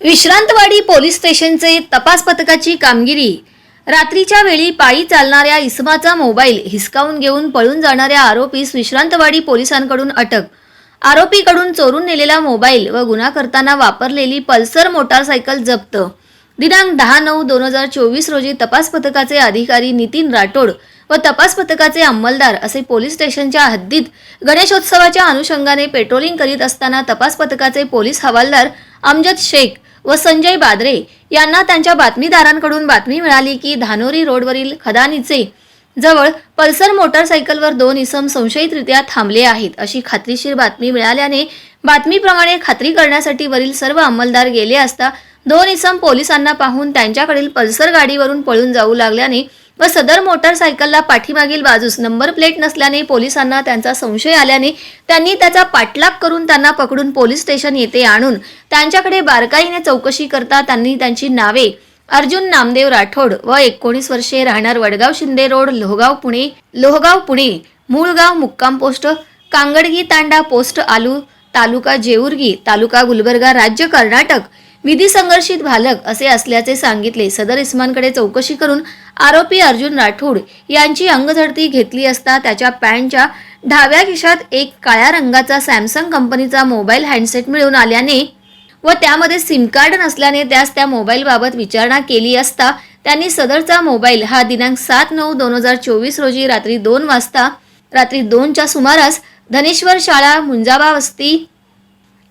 Vishrantwadi police स्टेशनचे तपास पथकाची कामगिरी. रात्रीच्या वेळी पायी चालणाऱ्या इसमाचा मोबाईल हिसकावून घेऊन पळून जाणाऱ्या आरोपीस विश्रांतवाडी पोलिसांकडून अटक. आरोपीकडून चोरून नेलेला मोबाईल व गुन्हा करताना वापरलेली पल्सर मोटारसायकल जप्त. दिनांक दहा नऊ दोन हजार चोवीस रोजी तपास पथकाचे अधिकारी नितीन राठोड व तपास पथकाचे अंमलदार असे पोलीस स्टेशनच्या हद्दीत गणेशोत्सवाच्या अनुषंगाने पेट्रोलिंग करीत असताना तपास पथकाचे पोलीस हवालदार अमजद शेख व संजय बादरे यांना त्यांच्या बातमीदारांकडून बातमी मिळाली की धानोरी रोडवरील खदानीचे जवळ पल्सर मोटारसायकलवर दोन इसम संशयितरित्या थांबले आहेत. अशी खात्रीशीर बातमी मिळाल्याने बातमीप्रमाणे खात्री करण्यासाठी वरील सर्व अंमलदार गेले असता दोन इसम पोलिसांना पाहून त्यांच्याकडील पल्सर गाडीवरून पळून जाऊ लागल्याने व सदर मोटारसायकलला पाठीमागील बाजूस नंबर प्लेट नसल्याने पोलिसांना त्यांचा संशय आल्याने त्यांनी त्याचा पाठलाग करून त्यांना पकडून पोलीस स्टेशन येथे आणून त्यांच्याकडे बारकाईने चौकशी करता त्यांनी त्यांची नावे अर्जुन नामदेव राठोड व एकोणीस वर्षे राहणार वडगाव शिंदे रोड लोहगाव पुणे लोहगाव पुणे मूळगाव मुक्काम पोस्ट कांगडगी तांडा पोस्ट आलू तालुका जेऊरगी तालुका गुलबर्गा राज्य कर्नाटक विधी संघर्षित भालक असे असल्याचे सांगितले. सदर इस्मानकडे चौकशी करून आरोपी अर्जुन राठोड यांची अंगझडती घेतली असता त्याच्या पॅन्टच्या डाव्या खिशात एक काळ्या रंगाचा सॅमसंग कंपनीचा मोबाईल हँडसेट मिळून आल्याने व त्यामध्ये सिम कार्ड नसल्याने त्यास त्या मोबाईलबाबत विचारणा केली असता त्यांनी सदरचा मोबाईल हा दिनांक सात नऊ दोन हजार चोवीस रोजी रात्री दोन वाजता रात्री दोनच्या सुमारास धनेश्वर शाळा मुंजाबा वस्ती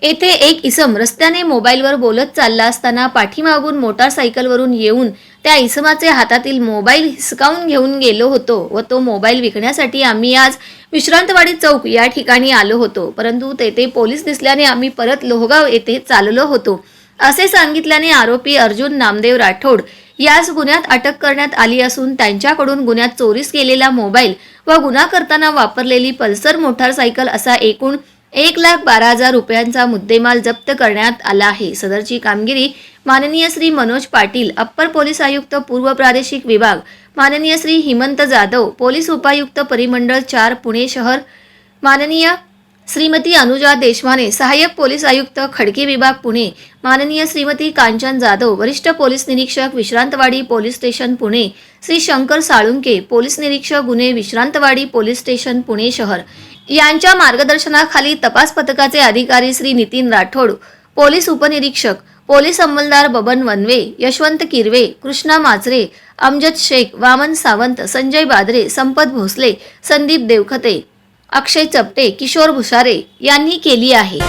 येथे एक इसम रस्त्याने मोबाईलवर बोलत चालला असताना पाठीमागून मोटारसायकलवरून येऊन त्या इसमाचे हातातील मोबाईल हिसकावून घेऊन गेलो होतो व तो मोबाईल विकण्यासाठी आम्ही आज विश्रांतवाडी चौक या ठिकाणी आलो होतो. परंतु तेथे पोलीस दिसल्याने आम्ही परत लोहगाव येथे चाललो होतो. असे सांगितल्याने आरोपी अर्जुन नामदेव राठोड यास गुन्ह्यात अटक करण्यात आली असून त्यांच्याकडून गुन्ह्यात चोरीस केलेला मोबाईल व गुन्हा करताना वापरलेली पल्सर मोटारसायकल असा एकूण एक लाख बारा हजार रुपयांचा मुद्देमाल जप्त करण्यात आला आहे. सदरची कामगिरी माननीय श्री मनोज पाटील अप्पर पोलीस आयुक्त पूर्व प्रादेशिक विभाग माननीय श्री हिमंत जाधव पोलीस उपायुक्त परिमंडळ चार पुणे शहर माननीय श्रीमती अनुजा देशमाने सहाय्यक पोलीस आयुक्त खडकी विभाग पुणे माननीय श्रीमती कांचन जाधव वरिष्ठ पोलीस निरीक्षक Vishrantwadi police station Pune Shri Shankar Salunke police निरीक्षक गुन्हे विश्रांतवाडी पोलीस स्टेशन पुणे शहर यांच्या मार्गदर्शनाखाली तपास पथकाचे अधिकारी श्री नितीन राठोड पोलीस उपनिरीक्षक पोलीस अंमलदार बबन वनवे यशवंत किरवे कृष्णा माचरे अमजद शेख वामन सावंत संजय बादरे संपत भोसले संदीप देवखते अक्षय चपटे किशोर भुसारे यांनी केली आहे.